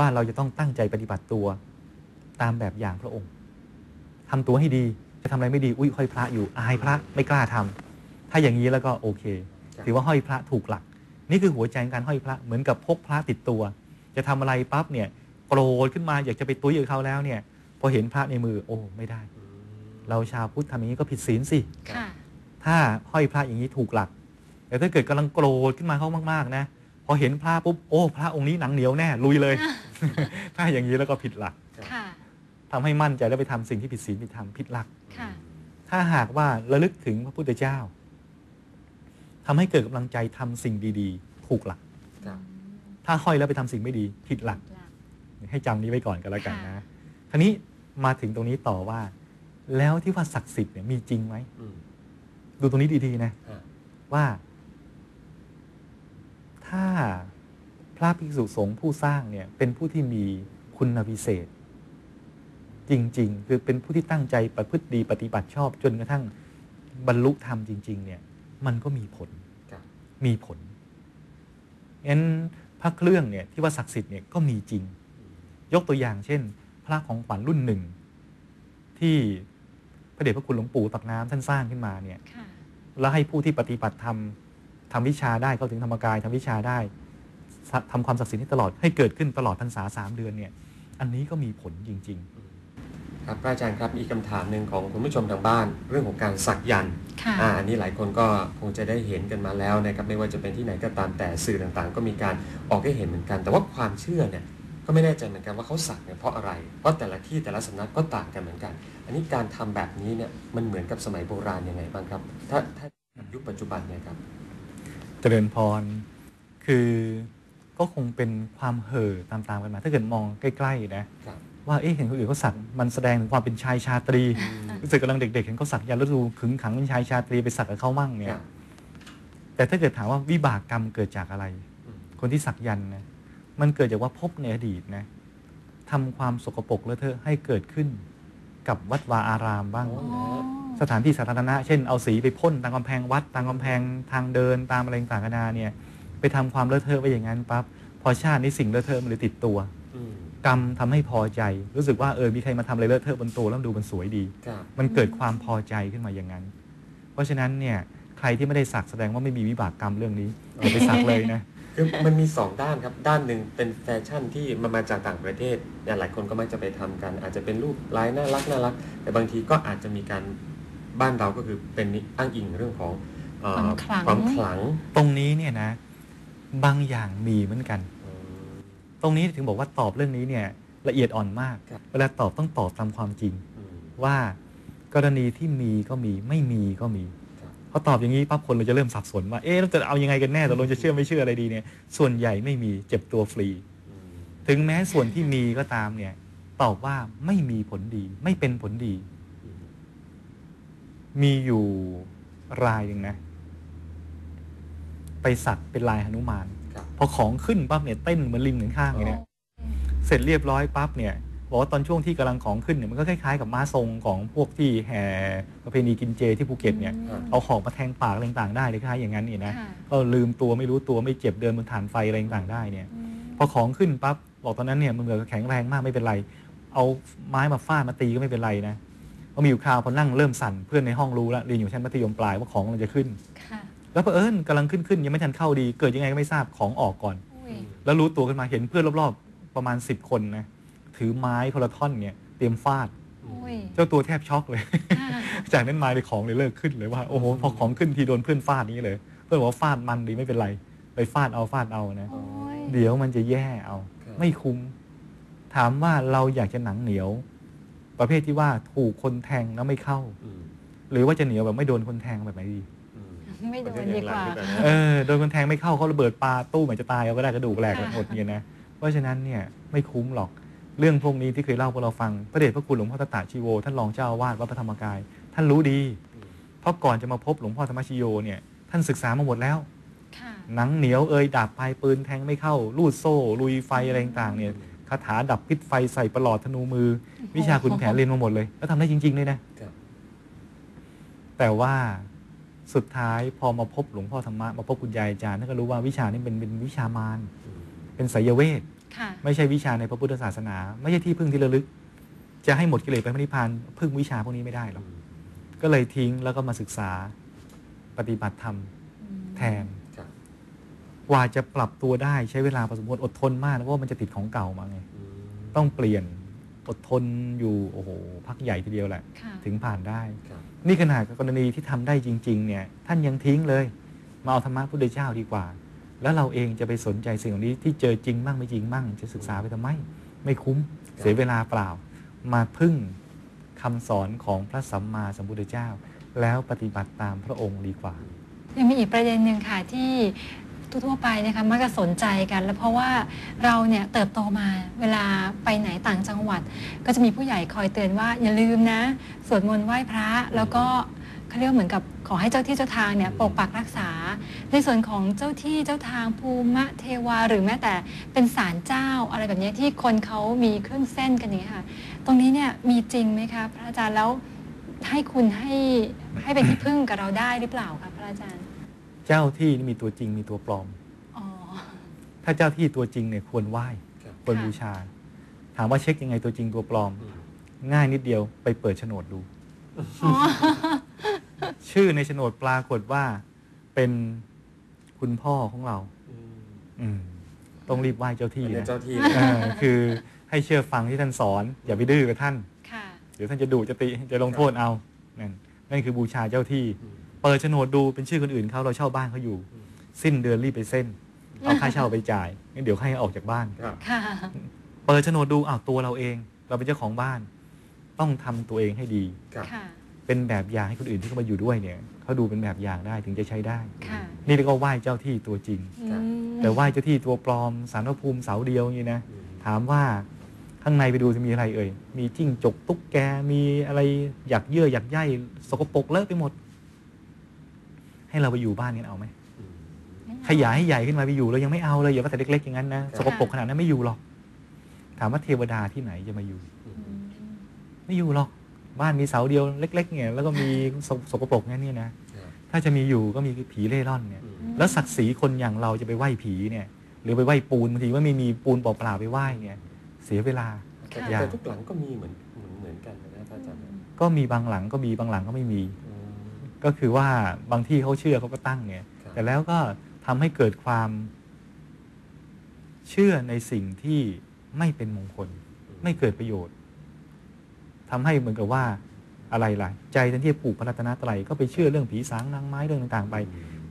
ว่าเราจะต้องตั้งใจปฏิบัติตัวตามแบบอย่างพระองค์ทำตัวให้ดีจะทำอะไรไม่ดีอุ้ยห้อยพระอยู่อายพระไม่กล้าทำถ้าอย่างนี้แล้วก็โอเคครับถือว่าห้อยพระถูกหลัก นี่คือหัวใจของการห้อยพระเหมือนกับพกพระติดตัว จะทำอะไรปั๊บเนี่ยโกรธขึ้นมาอยากจะไปตุ้ยกับเขาแล้วเนี่ย พอเห็นพระในมือโอ้ไม่ได้อืมเราชาวพุทธทำอย่างนี้ก็ผิดศีลสิค่ะถ้าห้อยพระอย่างนี้ถูกหลัก แต่ถ้าเกิดกำลังโกรธขึ้นมาเขามากๆนะพอเห็นพระปุ๊บโอ้ พระองค์นี้หนังเหนียวแน่ลุยเลย ถ้าอย่างนี้แล้วก็ผิดหลัก ค่ะทำให้มั่นใจแล้วไปทำสิ่งที่ผิดศีลผิดธรรมผิดหลัก ค่ะ ถ้าหากว่าระลึกถึงพระพุทธเจ้าทำให้เกิดกำลังใจทำสิ่งดีๆ ถูกหลักครับถ้าห้อยแล้วไปทำสิ่งไม่ดีผิดหลักหลักให้จำนี้ไว้ก่อนกันแล้วกันค่ะนะคราวนี้มาถึงตรงนี้ต่อว่า แล้วที่ว่าศักดิ์สิทธิ์เนี่ยมีจริงไหมอืมดูตรงนี้ดีๆนะฮะว่า ถ้าพ ระภิกษุสงฆ์ผู้สร้างเนี่ยเป็นผู้ที่มีคุณวิเศษ จริงๆ คือเป็นผู้ที่ตั้งใจประพฤติดีปฏิบัติชอบ จนกระทั่งบรรลุธรรมจริง ๆ เนี่ย มันก็มีผลครับมีผลงั้นพระเครื่องเนี่ยที่ว่าศักดิ์สิทธิ์เนี่ยก็มีจริงอืมยกตัวอย่างเช่น พระของขวัญรุ่นหนึ่ง ที่พระเดชพระคุณหลวงปู่ตักน้ำท่านสร้างขึ้นมาเนี่ยค่ะแล้วให้ผู้ที่ปฏิบัติธรรมทำวิชาได้เข้าถึงธรรมกายทำวิชาได้สะ ทำความศักดิ์สิทธิ์ให้ตลอดให้เกิดขึ้นตลอดพรรษาสามเดือนเนี่ยอันนี้ก็มีผลจริงครับพระอาจารย์ครับมีคำถามหนึ่งของคุณผู้ชมทางบ้าน เรื่องของการสักยันต์ค่ะอ่าอันนี้หลายคนก็คงจะได้เห็นกันมาแล้วนะครับไม่ว่าจะเป็นที่ไหนก็ตามแต่สื่อต่างๆ ก็มีการออกให้เห็นเหมือนกัน แต่ว่าความเชื่อเนี่ยก็ไม่แน่ใจเหมือนกันว่าเขาสักเนี่ยเพราะอะไร เพราะแต่ละที่แต่ละสำนักก็ต่างกันเหมือนกัน อันนี้การทำแบบนี้เนี่ยมันเหมือนกับสมัยโบราณยังไงบ้างครับ ถ้าถ้ายุคปัจจุบันเนี่ยครับๆเจริญพร คือ ก็คงเป็นความเห่อตามๆกันมา ถ้าเกิดมองใกล้ๆนะครับว่าเอ๊ะเห็นคนอื่นเขาสักมันแสดงถึงความเป็นชายชาตรีรู้สึกกำลังเด็กๆเห็นเขาสักยันต์แล้วดูขึงขังเป็นชายชาตรีไปสักกับเขามั่งเนี่คยรับแต่ถ้าเกิดถามว่าวิบากกรรมเกิดจากอะไรอืมคนที่สักยันต์นะมันเกิดจากว่าพบในอดีตนะทำความสกปรกเลอะเทอะให้เกิดขึ้นกับวัดวาอารามบ้างอ๋อสถานที่สาธารณะ เช่นเอาสีไปพ่นตามกำแพงวัดตามกำแพงทางเดินตามอะไรต่างๆนานาเนี่ย ไปทำความเลอะเทอะไว้อย่างนั้นปั๊บพอชาตินี้สิ่งเลอะเทอะมันเลยติดตัวอืมกรรมทำให้พอใจ รู้สึกว่าเออมีใครมาทำอะไรเลอะเทอะบนตัวแล้วมันดูมันสวยดีครับมันเกิดความพอใจขึ้นมาอย่างนั้น เพราะฉะนั้นเนี่ยใครที่ไม่ได้สักแสดงว่าไม่มีวิบากกรรมเรื่องนี้อย่าไปสักเลยนะคือมันมีสองด้านครับ ด้านหนึ่งเป็นแฟชั่นที่มันมาจากต่างประเทศเนี่ยหลายคนก็มักจะไปทำกัน อาจจะเป็นรูปลายน่ารักน่ารัก แต่บางทีก็อาจจะมีการบ้านเราก็คือเป็นอ้างอิงเรื่องของเอ่อความขลังความขลังตรงนี้เนี่ยนะ บางอย่างมีเหมือนกันอืมตรงนี้ถึงบอกว่าตอบเรื่องนี้เนี่ยละเอียดอ่อนมากครับเวลาตอบต้องตอบตามความจริงอืมว่ากรณีที่มีก็มีไม่มีก็มีครับพอตอบอย่างนี้ปั๊บคนเราจะเริ่มสับสนว่าเอ๊ะเราจะเอายังไงกันแน่ตกลงจะเชื่อไม่เชื่ออะไรดีเนี่ย ส่วนใหญ่ไม่มีเจ็บตัวฟรีอืมถึงแม้ส่วนที่มีก็ตามเนี่ย ตอบว่าไม่มีผลดี ไม่เป็นผลดีอืมมีอยู่รายหนึ่งนะ ไปสักเป็นลายหนุมานครับพอของขึ้นปั๊บเนี่ยเต้นเหมือนลิงเหมือนข้างอย่างเนี้ยเสร็จเรียบร้อยปั๊บเนี่ยบอกว่าตอนช่วงที่กำลังของขึ้นเนี่ยมันก็คล้ายๆกับม้าทรงของพวกที่แห่ประเพณีกินเจที่ภูเก็ตเนี่ยอืมเอาของมาแทงปากอะไรต่างๆได้เลยคล้ายอย่างนั้นนี่นะค่ะก็ลืมตัวไม่รู้ตัวไม่เจ็บเดินบนฐานไฟอะไรต่างๆได้เนี่ยอืมพอของขึ้นปั๊บบอกตอนนั้นเนี่ยมันเหมือนกับแข็งแรงมากไม่เป็นไร เอาไม้มาฟาดมาตีก็ไม่เป็นไรนะพอมีอยู่คราวพอนั่งเริ่มสั่นเพื่อนในห้องรู้แล้วเรียนอยู่ชั้นมัธยมปลายว่าของมันจะขึ้นค่ะ แล้วเผอิญกำลังขึ้นขึ้นยังไม่ทันเข้าดี เกิดยังไงก็ไม่ทราบของออกก่อนอุ้ยแล้วรู้ตัวขึ้นมาเห็นเพื่อนรอบๆ ประมาณ 10 คนนะถือไม้คนละท่อนเนี่ยเตรียมฟาดอุ้ยเจ้าตัวแทบช็อกเลยค่ะจากนั้นมาเลยของเลยเลิกขึ้นเลยว่าโอ้โหพอของขึ้นทีโดนเพื่อนฟาดนี้เลย เพื่อนบอกว่าฟาดมันดีไม่เป็นไร ไปฟาดเอาฟาดเอานะโอ้ยเดี๋ยวมันจะแย่เอาครับไม่คุ้ม ถามว่าเราอยากจะหนังเหนียว ประเภทที่ว่าถูกคนแทงแล้วไม่เข้าอืมหรือว่าจะเหนียวแบบไม่โดนคนแทงแบบไหนดีอืม ไม่โดนดีกว่าประเทศอย่างหลังหรือเปล่า เออโดนคนแทงไม่เข้าเขาระเบิดปลาตู้เหมือนจะตายเอาก็ได้กระดูกแหลกค่ะหมดเนี่ยนะเพราะฉะนั้นเนี่ยไม่คุ้มหรอกเรื่องพวกนี้ที่เคยเล่าพวกเราฟัง พระเดชพระคุณหลวงพ่อตตะชีโว ท่านรองเจ้าอาวาสวัดพระธรรมกาย ท่านรู้ดีอืมเพราะก่อนจะมาพบหลวงพ่อธรรมชโยเนี่ยท่านศึกษามาหมดแล้วค่ะหนังเหนียวเอ่ยดาบปลายปืนแทงไม่เข้า ลูดโซ่ ลุยไฟอะไรต่างๆเนี่ยคาถาดับพิษไฟใส่ประหลอดธนูมือ วิชาขุนแผนเรียนมาหมดเลย แล้วทำได้จริง ๆ เลยนะครับแต่ว่า สุดท้ายพอมาพบหลวงพ่อธรรมะมาพบคุณยายอาจารย์ท่านก็รู้ว่าวิชานี้เป็นเป็นวิชามารอืมเป็นไสยเวทค่ะไม่ใช่วิชาในพระพุทธศาสนา ไม่ใช่ที่พึ่งที่ระลึก จะให้หมดกิเลสไปพระนิพพานพึ่งวิชาพวกนี้ไม่ได้หรอกก็เลยทิ้งแล้วก็มาศึกษาปฏิบัติธรรมแทนครับกว่าจะปรับตัวได้ใช้เวลาพอสมควรอดทนมากนะเพราะว่ามันจะติดของเก่ามาไงอืมต้องเปลี่ยน อดทนอยู่โอ้โหพักใหญ่ทีเดียวแหละค่ะถึงผ่านได้ครับนี่ขนาดกรณีที่ทำได้จริง ๆ เนี่ย ท่านยังทิ้งเลย มาเอาธรรมะพุทธเจ้าดีกว่า แล้วเราเองจะไปสนใจสิ่งเหล่านี้ที่เจอจริงมั่งไม่จริงมั่ง จะศึกษาไปทำไม ไม่คุ้มเสียเวลาเปล่า มาพึ่งคำสอนของพระสัมมาสัมพุทธเจ้า แล้วปฏิบัติตามพระองค์ดีกว่ายังมีอีกประเด็นหนึ่งค่ะที่ ทั่วๆไปนะคะมักจะสนใจกัน แล้วเพราะว่าเราเนี่ยเติบโตมาเวลาไปไหนต่างจังหวัด ก็จะมีผู้ใหญ่คอยเตือนว่าอย่าลืมนะสวดมนต์ไหว้พระแล้วก็เขาเรียกเหมือนกับขอให้เจ้าที่เจ้าทางเนี่ยปกปักรักษา ในส่วนของเจ้าที่เจ้าทางภูมะเทวา หรือแม้แต่เป็นศาลเจ้าอะไรแบบนี้ที่คนเขามีเครื่องเส้นกันอย่างนี้ค่ะ ตรงนี้เนี่ยมีจริงไหมคะพระอาจารย์แล้วให้คุณให้ให้เป็นที่พึ่งกับเราได้หรือเปล่าคะพระอาจารย์ เจ้าที่นี่มีตัวจริงมีตัวปลอมอ๋อถ้าเจ้าที่ตัวจริงเนี่ยควรไหว้ครับควรค่ะบูชา ถามว่าเช็คยังไงตัวจริงตัวปลอมอืมง่ายนิดเดียวไปเปิดโฉนดดูอ๋อชื่อในโฉนดปรากฏว่าเป็นคุณพ่อของเรา อืมอืมต้องรีบไหว้เจ้าที่อันนี้นะเจ้าที่เออคือให้เชื่อฟังที่ท่านสอน อย่าไปดื้อกับท่านค่ะเดี๋ยวท่านจะดุจะติจะลงโทษเอานั่นนั่นคือบูชาเจ้าที่อืม เปิดโฉนดดูเป็นชื่อคนอื่นเขาเราเช่าบ้านเขาอยู่อืมสิ้นเดือนรีบไปเส้น เอาค่าเช่าไปจ่ายงั้นเดี๋ยวให้ออกจากบ้านครับค่ะ เปิดโฉนดดูอ้าวตัวเราเอง เราเป็นเจ้าของบ้าน ต้องทำตัวเองให้ดี ครับค่ะ เป็นแบบอย่างให้คนอื่นที่เขามาอยู่ด้วยเนี่ยเขาดูเป็นแบบอย่างได้ถึงจะใช้ได้ ค่ะนี่เรียกว่าไหว้เจ้าที่ตัวจริงครับอืมแต่ไหว้เจ้าที่ตัวปลอมสารพระภูมิเสาเดียวอย่างนี้นะ อืมถามว่าข้างในไปดูจะมีอะไรเอ่ย มีจิ้งจกตุ๊กแก มีอะไรหยักเยื่อหยักใยสกปรกเลอะไปหมด ให้เราไปอยู่บ้านกันเอาไหมอืมขยายให้ใหญ่ขึ้นมาไปอยู่เรายังไม่เอาเลยอย่าว่าแต่เล็กๆอย่างนั้นนะครับสกปรกขนาดนั้นไม่อยู่หรอก ถามว่าเทวดาที่ไหนจะมาอยู่อือืมมไม่อยู่หรอก บ้านมีเสาเดียวเล็ก ๆ เนี่ย แล้วก็มีสกสกปรกงั้นเนี่ยนะครับถ้าจะมีอยู่ก็มีผีเร่ร่อนเนี่ยอืมแล้วศักดิ์ศรีคนอย่างเราจะไปไหว้ผีเนี่ย หรือไปไหว้ปูนบางทีว่าไม่มีปูนเปล่าๆไปไหว้เนี่ย เสียเวลาแต่ค่ะอย่าแต่ทุกหลังก็มีเหมือนเหมือนเหมือนกันนะพระอาจารย์นะก็มีบางหลังก็มีบางหลังก็ไม่มีอืม ก็คือว่าบางที่เขาเชื่อเขาก็ตั้งเนี่ยครับแต่แล้วก็ทำให้เกิดความเชื่อในสิ่งที่ไม่เป็นมงคล ไม่เกิดประโยชน์ทำให้เหมือนกับว่าอะไรล่ะ ใจแทนที่จะปลูกพระรัตนตรัยก็ไปเชื่อเรื่องผีสางนางไม้เรื่องต่างๆ ไปอืม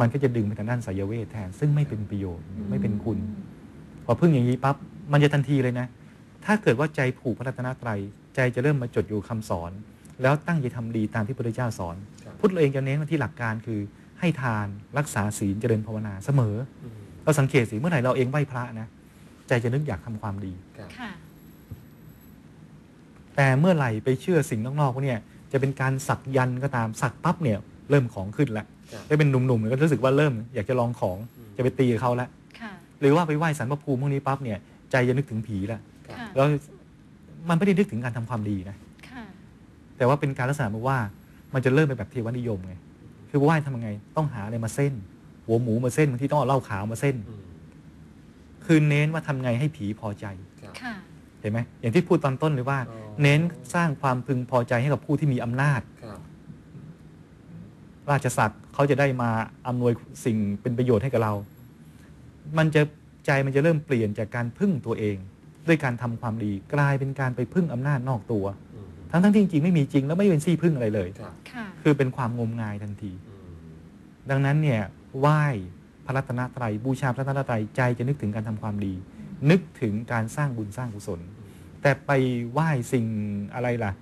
มันก็จะดึงไปทางด้านสายเวทแทน ซึ่งไม่เป็นประโยชน์อืมไม่เป็นคุณ พอพึ่งอย่างนี้ปั๊บมันจะทันทีเลยนะ ถ้าเกิดว่าใจผูกพระรัตนตรัย ใจจะเริ่มมาจดอยู่คำสอน แล้วตั้งใจทำดีตามที่พระพุทธเจ้าสอนครับ พุทธเราเองจะเน้นมาที่หลักการคือให้ทานรักษาศีลเจริญภาวนาเสมออืมเราสังเกตสิเมื่อไหร่เราเองไหว้พระนะใจจะนึกอยากทำความดีครับค่ะแต่เมื่อไหร่ไปเชื่อสิ่งนอกๆพวกเนี่ยจะเป็นการสักยันต์ก็ตามสักปั๊บเนี่ยเริ่มของขึ้นแล้วครับได้เป็นหนุ่มๆเนี่ยก็รู้สึกว่าเริ่ม อยากจะลองของอืมจะไปตีกับเขาแล้วค่ะหรือว่าไปไหว้สารพระภูมิพวกนี้ปั๊บเนี่ยใจจะนึกถึงผีแล้วครับค่ะแล้วมันไม่ได้นึกถึงการทำความดีนะค่ะแต่ว่าเป็นการลักษณะเหมือนว่า มันจะเริ่มไปแบบเทวนิยมไงคือไหว้ทำยังไง ต้องหาอะไรมาเส้น หัวหมูมาเส้นบางทีต้องเอาเหล้าขาวมาเส้นอืมคือเน้นว่าทำไงให้ผีพอใจครับค่ะเห็นไหมอย่างที่พูดตอนต้นเลยว่าอ๋อเน้นสร้างความพึงพอใจให้กับผู้ที่มีอำนาจครับราชสักดิ์เขาจะได้มาอำนวยสิ่งเป็นประโยชน์ให้กับเรา มันจะใจมันจะเริ่มเปลี่ยนจากการพึ่งตัวเอง ด้วยการทำความดีกลายเป็นการไปพึ่งอำนาจนอกตัวอืม ทั้งทั้งๆที่จริงๆไม่มีจริงแล้วไม่เป็นซี่พึ่งอะไรเลย ครับ ค่ะ คือเป็นความงมงายทันที อืมดังนั้นเนี่ยไหว้พระรัตนตรัยบูชาพระรัตนตรัยใจจะนึกถึงการทำความดี นึกถึงการสร้างบุญสร้างกุศลอืมแต่ไปไหว้สิ่งอะไรล่ะ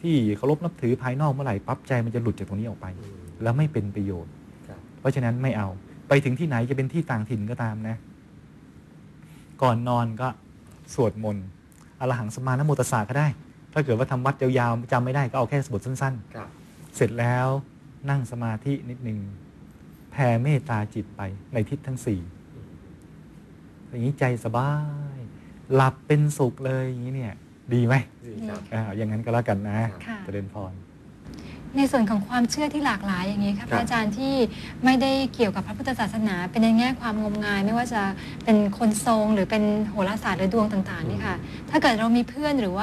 ที่เคารพนับถือภายนอกเมื่อไหร่ปั๊บใจมันจะหลุดจากตรงนี้ออกไป อืมแล้วไม่เป็นประโยชน์ ครับเพราะฉะนั้นไม่เอา ไปถึงที่ไหนจะเป็นที่ต่างถิ่นก็ตามนะ ก่อนนอนก็สวดมนต์อรหังสมานโมตสสาก็ได้ ถ้าเกิดว่าทำวัดยาวๆจำไม่ได้ก็เอาแค่บทสั้นครับๆเสร็จแล้วนั่งสมาธินิดนึงแผ่เมตตาจิตไปในทิศทั้งสี่อืมอย่างนี้ใจสบาย หลับเป็นสุขเลยอย่างนี้เนี่ยดีไหมดีครับอ่าอย่างนั้นก็แล้วกันนะค่ะเจริญพร ในส่วนของความเชื่อที่หลากหลายอย่างนี้ค่ะครับพระอาจารย์ที่ไม่ได้เกี่ยวกับพระพุทธศาสนา เป็นในแง่ความงมงาย ไม่ว่าจะเป็นคนทรงหรือเป็นโหราศาสตร์หรือดวงต่างๆนี่ค่ะ ถ้าเกิดเรามีเพื่อนหรือว่า